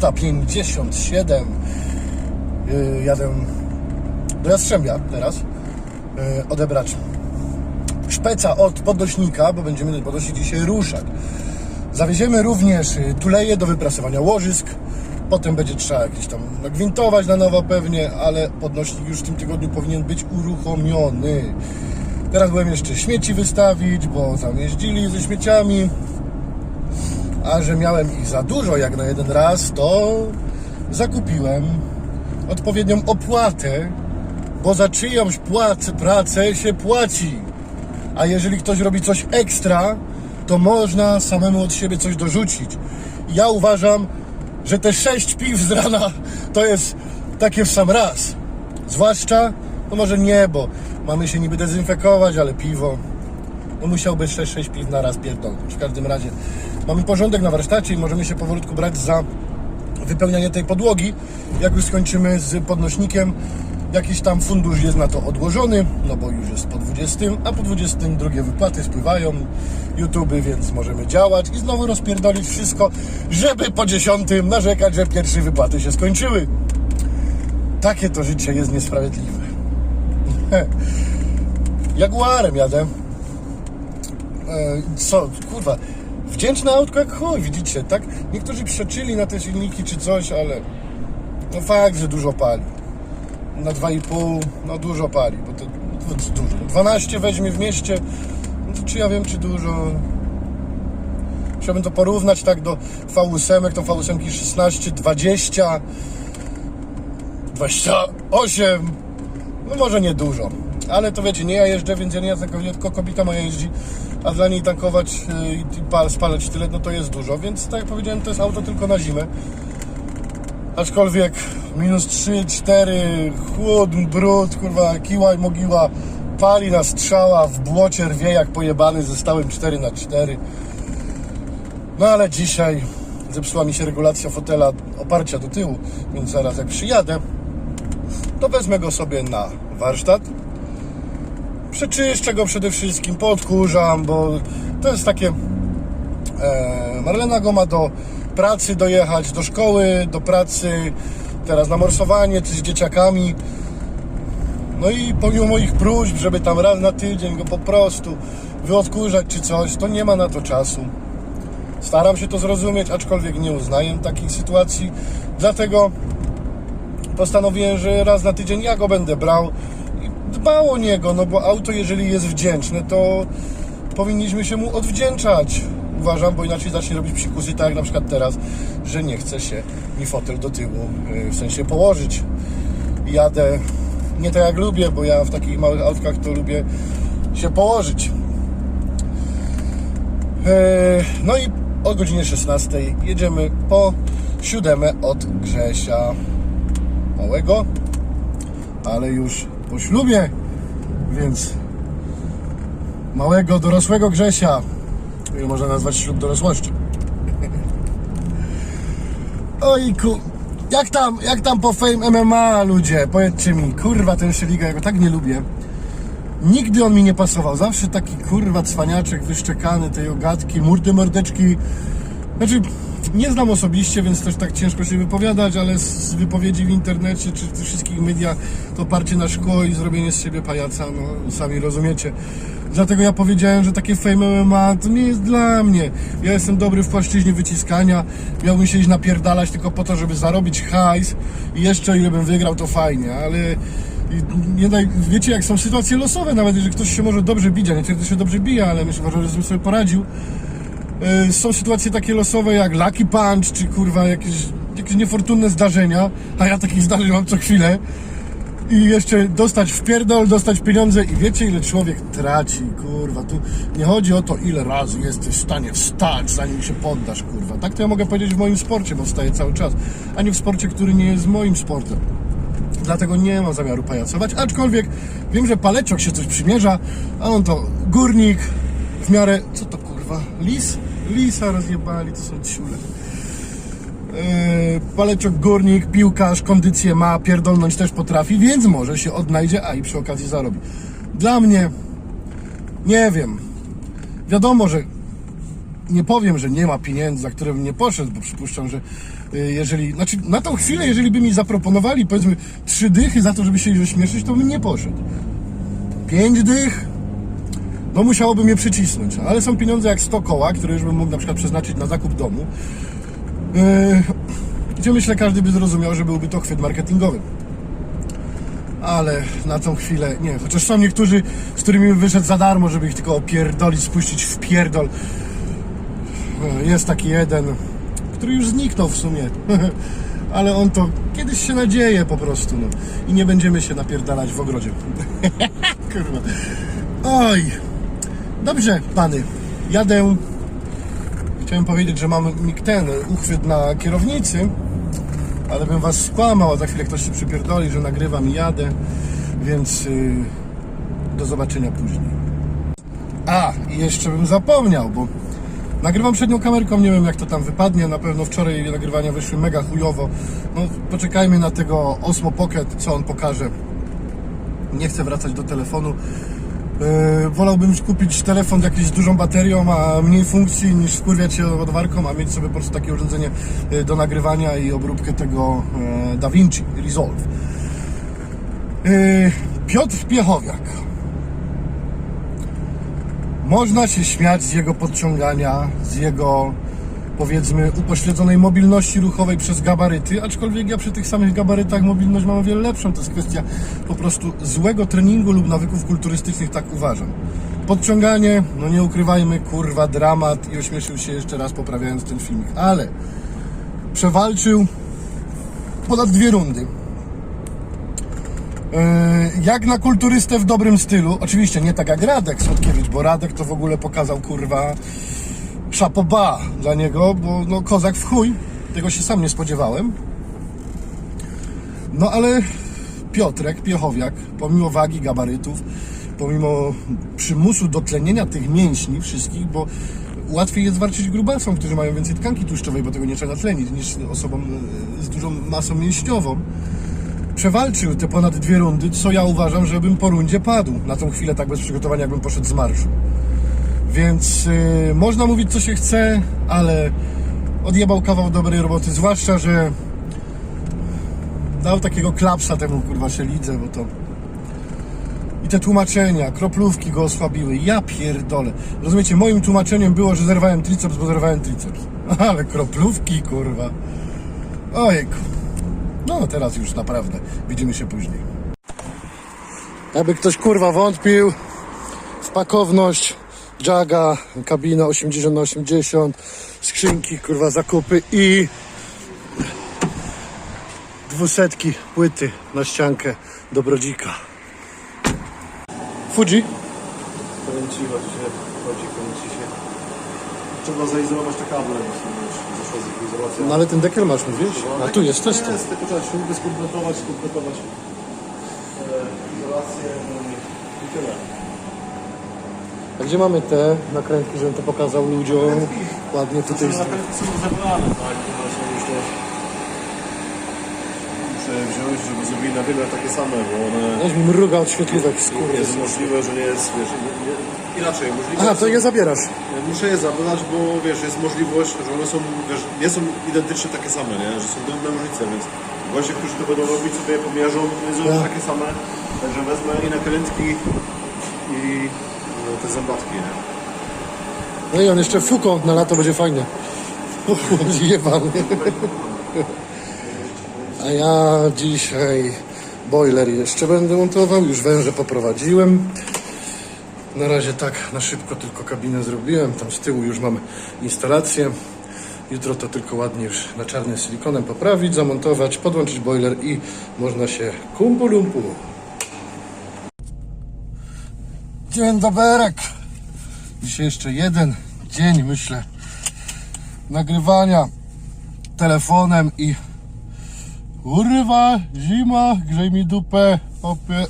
Poniedziałek, 6.57. Yy, jadę do Jastrzębia teraz yy, odebrać szpeca od podnośnika, bo będziemy podnosić dzisiaj ruszak. Zawieziemy również y, tuleje do wyprasowania łożysk. Potem będzie trzeba jakieś tam nagwintować na nowo pewnie, ale podnośnik już w tym tygodniu powinien być uruchomiony. Teraz byłem jeszcze śmieci wystawić, bo tam jeździli ze śmieciami. A że miałem ich za dużo jak na jeden raz, to zakupiłem odpowiednią opłatę, bo za czyjąś płacę, pracę się płaci. A jeżeli ktoś robi coś ekstra, to można samemu od siebie coś dorzucić. Ja uważam, że te sześć piw z rana to jest takie w sam raz. Zwłaszcza, no może nie, bo mamy się niby dezynfekować, ale piwo, no musiałby 6-6 piw na raz pierdolnąć. W każdym razie mamy porządek na warsztacie i możemy się powolutku brać za wypełnianie tej podłogi. Jak już skończymy z podnośnikiem, jakiś tam fundusz jest na to odłożony, no bo już jest po 20, a po 22 wypłaty spływają YouTube, więc możemy działać i znowu rozpierdolić wszystko, żeby po 10 narzekać, że pierwsze wypłaty się skończyły. Takie to życie jest niesprawiedliwe. Jaguarem jadę. E, co, kurwa, wdzięczne autko jak chuj, widzicie, tak? Niektórzy przeczyli na te silniki czy coś, ale no fakt, że dużo pali. Na 2,5, no dużo pali, bo to, to dużo. 12 weźmie w mieście, no to czy ja wiem, czy dużo. Chciałbym to porównać tak do V8, to V8 16, 20, 28, no może nie dużo, ale to wiecie, nie ja jeżdżę, więc ja nie jadę tylko kobieta moja jeździ, a dla niej tankować yy, i pal- spalać tyle, no to jest dużo, więc tak jak powiedziałem, to jest auto tylko na zimę. Aczkolwiek minus 3, 4, chłód, brud, kurwa, kiła i mogiła, pali na strzała, w błocie rwie jak pojebany ze stałym 4 na 4 No ale dzisiaj zepsuła mi się regulacja fotela oparcia do tyłu, więc zaraz jak przyjadę, to wezmę go sobie na warsztat. Przeczyszczę go przede wszystkim, podkurzam, bo to jest takie... E, Marlena go ma do pracy dojechać, do szkoły, do pracy, teraz na morsowanie z dzieciakami. No i pomimo moich próśb, żeby tam raz na tydzień go po prostu wyodkurzać czy coś, to nie ma na to czasu. Staram się to zrozumieć, aczkolwiek nie uznaję takich sytuacji, dlatego postanowiłem, że raz na tydzień ja go będę brał dbał o niego, no bo auto jeżeli jest wdzięczne, to powinniśmy się mu odwdzięczać. Uważam, bo inaczej zacznie robić psikusy, tak jak na przykład teraz, że nie chce się mi fotel do tyłu, yy, w sensie położyć. Jadę nie tak jak lubię, bo ja w takich małych autkach to lubię się położyć. Yy, No i o godzinie 16 jedziemy po siódemę od Grzesia małego, ale już po ślubie, więc małego, dorosłego Grzesia. Ile można nazwać ślub dorosłości. Ojku, jak tam, jak tam po Fame MMA ludzie? Powiedzcie mi, kurwa ten Szeliga, ja go tak nie lubię. Nigdy on mi nie pasował. Zawsze taki kurwa cwaniaczek wyszczekany, tej ogatki, murdy mordeczki. Znaczy, nie znam osobiście, więc też tak ciężko się wypowiadać, ale z wypowiedzi w internecie czy w tych wszystkich mediach to parcie na szkło i zrobienie z siebie pajaca, no sami rozumiecie. Dlatego ja powiedziałem, że takie fame MMA to nie jest dla mnie. Ja jestem dobry w płaszczyźnie wyciskania, miałbym się iść napierdalać tylko po to, żeby zarobić hajs i jeszcze ile bym wygrał, to fajnie, ale daj, wiecie jak są sytuacje losowe, nawet jeżeli ktoś się może dobrze bić, a nie ktoś się dobrze bije, ale myślę, że sobie poradził. E, Są sytuacje takie losowe jak Lucky Punch, czy kurwa jakieś, jakieś niefortunne zdarzenia, a ja takich zdarzeń mam co chwilę. I jeszcze dostać w pierdol, dostać pieniądze i wiecie ile człowiek traci, kurwa. Tu nie chodzi o to ile razy jesteś w stanie wstać, zanim się poddasz, kurwa. Tak to ja mogę powiedzieć w moim sporcie, bo wstaję cały czas, a nie w sporcie, który nie jest moim sportem. Dlatego nie mam zamiaru pajacować, aczkolwiek wiem, że paleciok się coś przymierza, a on to górnik, w miarę, co to kurwa, lis? Lisa rozjebali, to są ciule. Yy, paleciok górnik, piłkarz, kondycję ma, pierdolnąć też potrafi, więc może się odnajdzie, a i przy okazji zarobi. Dla mnie, nie wiem, wiadomo, że nie powiem, że nie ma pieniędzy, za które bym nie poszedł, bo przypuszczam, że y, jeżeli, znaczy na tą chwilę, jeżeli by mi zaproponowali powiedzmy trzy dychy za to, żeby się ośmieszyć, to bym nie poszedł. Pięć dych, no musiałoby mnie przycisnąć, ale są pieniądze jak 100 koła, które już bym mógł na przykład przeznaczyć na zakup domu, yy, gdzie myślę każdy by zrozumiał, że byłby to chwyt marketingowy. Ale na tą chwilę nie, chociaż są niektórzy, z którymi wyszedł za darmo, żeby ich tylko opierdolić, spuścić w pierdol. Yy, Jest taki jeden, który już zniknął w sumie, ale on to kiedyś się nadzieje po prostu, no. I nie będziemy się napierdalać w ogrodzie. Kurwa. Oj, Dobrze, pany. Jadę. Chciałem powiedzieć, że mam ten uchwyt na kierownicy, ale bym was skłamał, a za chwilę ktoś się przypierdoli, że nagrywam i jadę, więc yy, do zobaczenia później. A, i jeszcze bym zapomniał, bo nagrywam przednią kamerką, nie wiem jak to tam wypadnie, na pewno wczoraj nagrywania wyszły mega chujowo. No, poczekajmy na tego Osmo Pocket, co on pokaże. Nie chcę wracać do telefonu. Yy, wolałbym kupić telefon z dużą baterią, a mniej funkcji niż wkurwiać się ładowarką, a mieć sobie po prostu takie urządzenie yy, do nagrywania i obróbkę tego yy, DaVinci Resolve. Piotr Piechowiak. Można się śmiać z jego podciągania, z jego powiedzmy upośledzonej mobilności ruchowej przez gabaryty, aczkolwiek ja przy tych samych gabarytach mobilność mam o wiele lepszą. To jest kwestia po prostu złego treningu lub nawyków kulturystycznych, tak uważam. Podciąganie, no nie ukrywajmy, kurwa, dramat i ośmieszył się jeszcze raz poprawiając ten filmik, ale przewalczył ponad dwie rundy. Yy, jak na kulturystę w dobrym stylu, oczywiście nie tak jak Radek Słodkiewicz, bo Radek to w ogóle pokazał kurwa szapoba dla niego, bo no kozak w chuj, tego się sam nie spodziewałem. No ale Piotrek Piechowiak, pomimo wagi gabarytów, pomimo przymusu do tlenienia tych mięśni wszystkich, bo łatwiej jest walczyć grubasom, którzy mają więcej tkanki tłuszczowej, bo tego nie trzeba tlenić, niż osobom e, z dużą masą mięśniową przewalczył te ponad dwie rundy, co ja uważam, żebym po rundzie padł. Na tą chwilę tak bez przygotowania, jakbym poszedł z marszu. Więc yy, można mówić co się chce, ale odjebał kawał dobrej roboty, zwłaszcza, że dał takiego klapsa temu kurwa się lidzę, bo to i te tłumaczenia, kroplówki go osłabiły. Ja pierdolę. Rozumiecie, moim tłumaczeniem było, że zerwałem triceps, bo zerwałem triceps. Ale kroplówki, kurwa. Ojejku. No teraz już naprawdę. Widzimy się później. Aby ktoś kurwa wątpił w pakowność Jaga, kabina 80 na 80 skrzynki, kurwa zakupy i dwusetki płyty na ściankę do brodzika. Fuji? Kręci, chodzi się, chodzi, kręci się. Trzeba zaizolować te kable, bo są już zeszła z izolacja. No ale ten dekiel masz, mówisz? A tu jest też ten. Jest, tylko trzeba śruby skompletować, skompletować e, izolację no i tyle. A gdzie mamy te nakrętki, żebym to pokazał ludziom? Ładnie tutaj. Nakrętki są tak, które są już to... Muszę wziąć, żeby zrobili na tyle takie same, bo one... Weź mi mruga od świetlówek. Jest możliwe, że nie jest, wiesz, nie, nie, inaczej, możliwe Aha, to są- je zabierasz. Muszę je zabrać, bo wiesz, jest możliwość, że one są, wiesz, nie są identycznie takie same, nie? Że są drobne różnice, więc goście, którzy to będą robić, sobie pomierzą, nie zrobią Tak. takie same, także wezmę i nakrętki i no, te zębatki, nie? No i on jeszcze fuko na lato będzie fajnie. Jebany. A ja dzisiaj boiler jeszcze będę montował, już węże poprowadziłem. Na razie tak na szybko tylko kabinę zrobiłem, tam z tyłu już mam instalację. Jutro to tylko ładnie już na czarnym silikonem poprawić, zamontować, podłączyć boiler i można się kumpulumpu. Dzień doberek. Dzisiaj jeszcze jeden dzień, myślę, nagrywania telefonem i urwa, zima, grzej mi dupę, opie.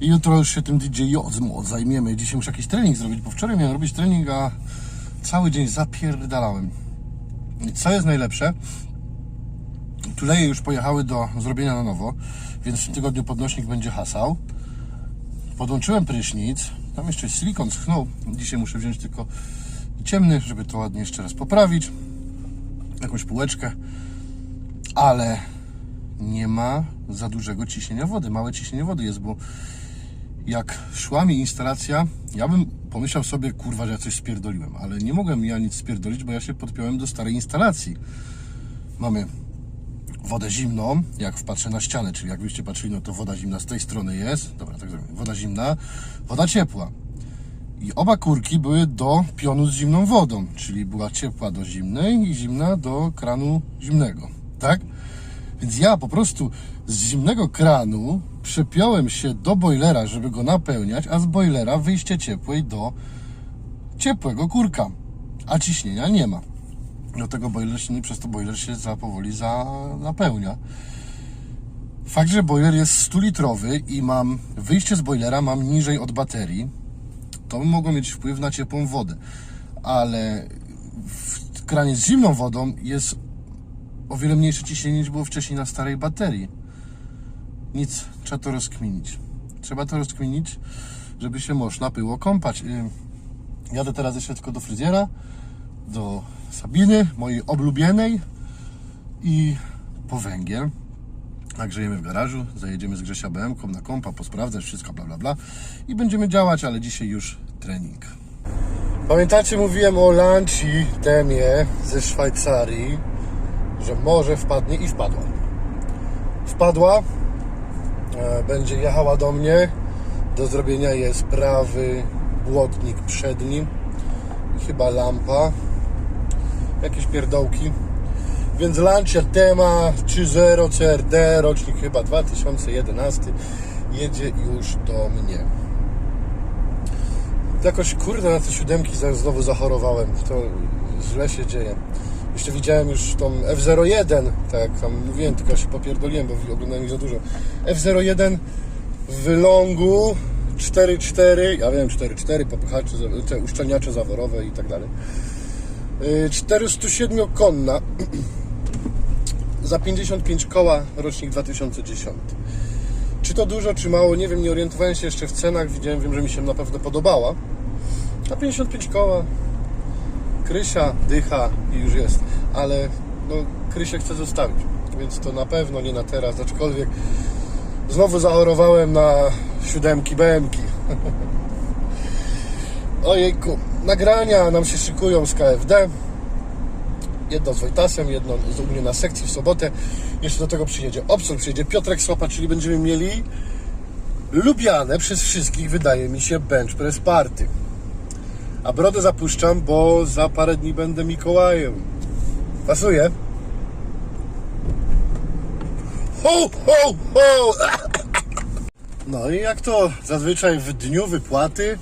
I jutro już się tym DJ Jozmo zajmiemy. Dzisiaj muszę jakiś trening zrobić, bo wczoraj miałem robić trening, a cały dzień zapierdalałem. I co jest najlepsze? Tuleje już pojechały do zrobienia na nowo, więc w tym tygodniu podnośnik będzie hasał. Podłączyłem prysznic. Tam jeszcze silikon schnął. Dzisiaj muszę wziąć tylko ciemny, żeby to ładnie jeszcze raz poprawić. Jakąś półeczkę, ale nie ma za dużego ciśnienia wody. Małe ciśnienie wody jest, bo jak szła mi instalacja, ja bym pomyślał sobie, kurwa, że ja coś spierdoliłem, ale nie mogłem ja nic spierdolić, bo ja się podpiąłem do starej instalacji. Mamy wodę zimną, jak wpatrzę na ścianę, czyli jak byście patrzyli, no to woda zimna z tej strony jest, dobra, tak zrobimy, woda zimna, woda ciepła. I oba kurki były do pionu z zimną wodą, czyli była ciepła do zimnej i zimna do kranu zimnego, tak? Więc ja po prostu z zimnego kranu przepiąłem się do boilera, żeby go napełniać, a z boilera wyjście ciepłej do ciepłego kurka, a ciśnienia nie ma. Dlatego boiler się, przez to boiler się za powoli za, napełnia. Fakt, że boiler jest 100 litrowy i mam wyjście z boilera mam niżej od baterii, to mogło mieć wpływ na ciepłą wodę. Ale w kranie z zimną wodą jest o wiele mniejsze ciśnienie niż było wcześniej na starej baterii. Nic, trzeba to rozkminić. Trzeba to rozkminić, żeby się można było kąpać. Yy, Jadę teraz jeszcze tylko do fryzjera, do Sabiny, mojej oblubienej i po węgiel. Nagrzejemy w garażu, zajedziemy z Grzesia BM-ką na kompa, posprawdzać wszystko, bla bla bla i będziemy działać, ale dzisiaj już trening. Pamiętacie, mówiłem o Lanci temie ze Szwajcarii, że może wpadnie i wpadła. Wpadła, e, będzie jechała do mnie. Do zrobienia jest prawy błotnik przedni chyba lampa, jakieś pierdołki. Więc Lancia Tema 3.0 CRD, rocznik chyba 2011, jedzie już do mnie. Jakoś kurde na te siódemki znowu zachorowałem. To źle się dzieje. Jeszcze widziałem już tą F01, tak tam mówiłem, tylko się popierdoliłem, bo oglądałem ich za dużo. F01 w longu 4.4, ja wiem 4.4, popychacze, te uszczelniacze zaworowe i tak dalej. Yy, 407 konna za 55 koła rocznik 2010. Czy to dużo, czy mało, nie wiem, nie orientowałem się jeszcze w cenach, widziałem, wiem, że mi się na pewno podobała. Na 55 koła Krysia, dycha i już jest, ale no Krysię chcę zostawić, więc to na pewno nie na teraz, aczkolwiek znowu zachorowałem na siódemki, BMki. Ojejku, nagrania nam się szykują z KFD. Jedno z Wojtasem, jedno z mnie na sekcji w sobotę. Jeszcze do tego przyjedzie Obson, przyjedzie Piotrek Słapa, czyli będziemy mieli lubiane przez wszystkich, wydaje mi się, bench press party. A brodę zapuszczam, bo za parę dni będę Mikołajem. Pasuje? Ho, ho, ho! No i jak to zazwyczaj w dniu wypłaty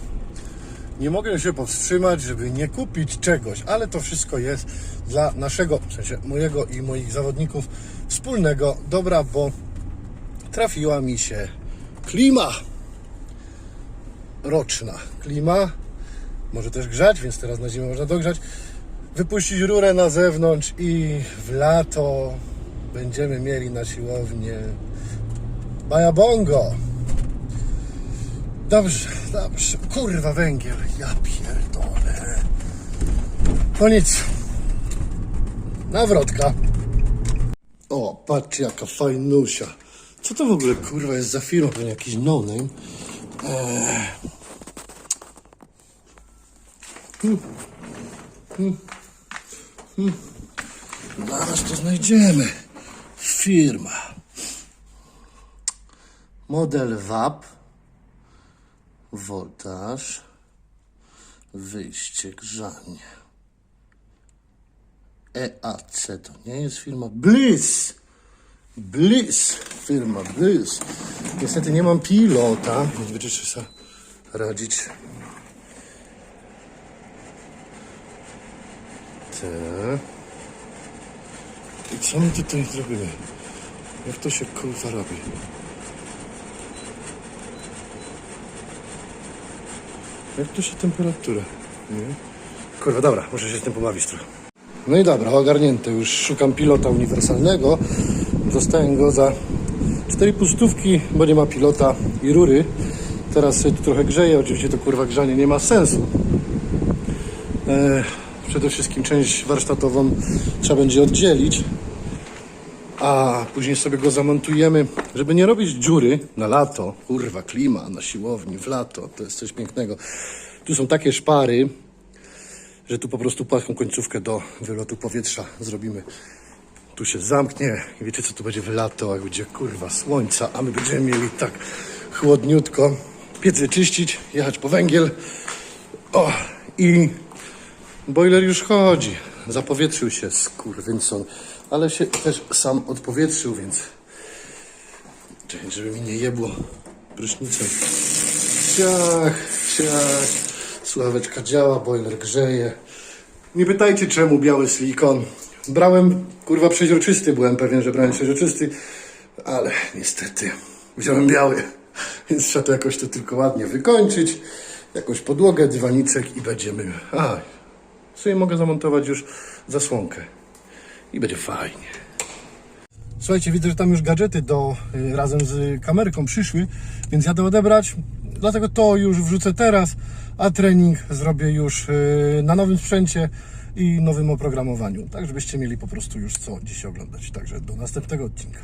nie mogę się powstrzymać, żeby nie kupić czegoś, ale to wszystko jest dla naszego, w sensie mojego i moich zawodników wspólnego dobra, bo trafiła mi się klima roczna. Klima może też grzać, więc teraz na zimę można dogrzać. Wypuścić rurę na zewnątrz i w lato będziemy mieli na siłownię bajabongo. Dobrze, dobrze. Kurwa węgiel. Ja pierdolę. No nic. Nawrotka. O, patrzcie jaka fajnusia. Co to w ogóle kurwa jest za firma? To nie jakiś no-name. Eee. Hmm. Hmm. Hmm. Zaraz to znajdziemy. Firma. Model WAP. Woltaż. Wyjście, grzanie. EAC to nie jest firma Bliss. Bliss, firma Bliss. Niestety nie mam pilota, więc będę sobie radzić. Te. I co my tutaj zrobimy? Jak to się kurwa robi? Jak to się temperatura? Nie? Kurwa, dobra, muszę się z tym pobawić trochę. No i dobra, ogarnięte. Już szukam pilota uniwersalnego. Dostałem go za 4,5 stówki, bo nie ma pilota i rury. Teraz się tu trochę grzeje. Oczywiście to kurwa grzanie nie ma sensu. E, przede wszystkim część warsztatową trzeba będzie oddzielić, a później sobie go zamontujemy, żeby nie robić dziury na lato. Kurwa, klima na siłowni w lato, to jest coś pięknego. Tu są takie szpary, że tu po prostu płaską końcówkę do wylotu powietrza zrobimy. Tu się zamknie i wiecie co tu będzie w lato, jak będzie kurwa słońca, a my będziemy mieli tak chłodniutko. Piec wyczyścić, jechać po węgiel. O, i boiler już chodzi. Zapowietrzył się, skurwynson. Ale się też sam odpowietrzył, więc... Czekaj, żeby mi nie jebło prysznicem. Ciach, ciach. Słuchaweczka działa, boiler grzeje. Nie pytajcie czemu biały silikon. Brałem, kurwa, przeźroczysty, byłem pewien, że brałem przeźroczysty, ale niestety wziąłem biały, więc trzeba to jakoś to tylko ładnie wykończyć. Jakąś podłogę, dywaniczek i będziemy... A, sobie mogę zamontować już zasłonkę i będzie fajnie. Słuchajcie, widzę, że tam już gadżety do, y, razem z kamerką przyszły, więc jadę odebrać. Dlatego to już wrzucę teraz, a trening zrobię już y, na nowym sprzęcie i nowym oprogramowaniu. Tak, żebyście mieli po prostu już co dziś oglądać. Także do następnego odcinka.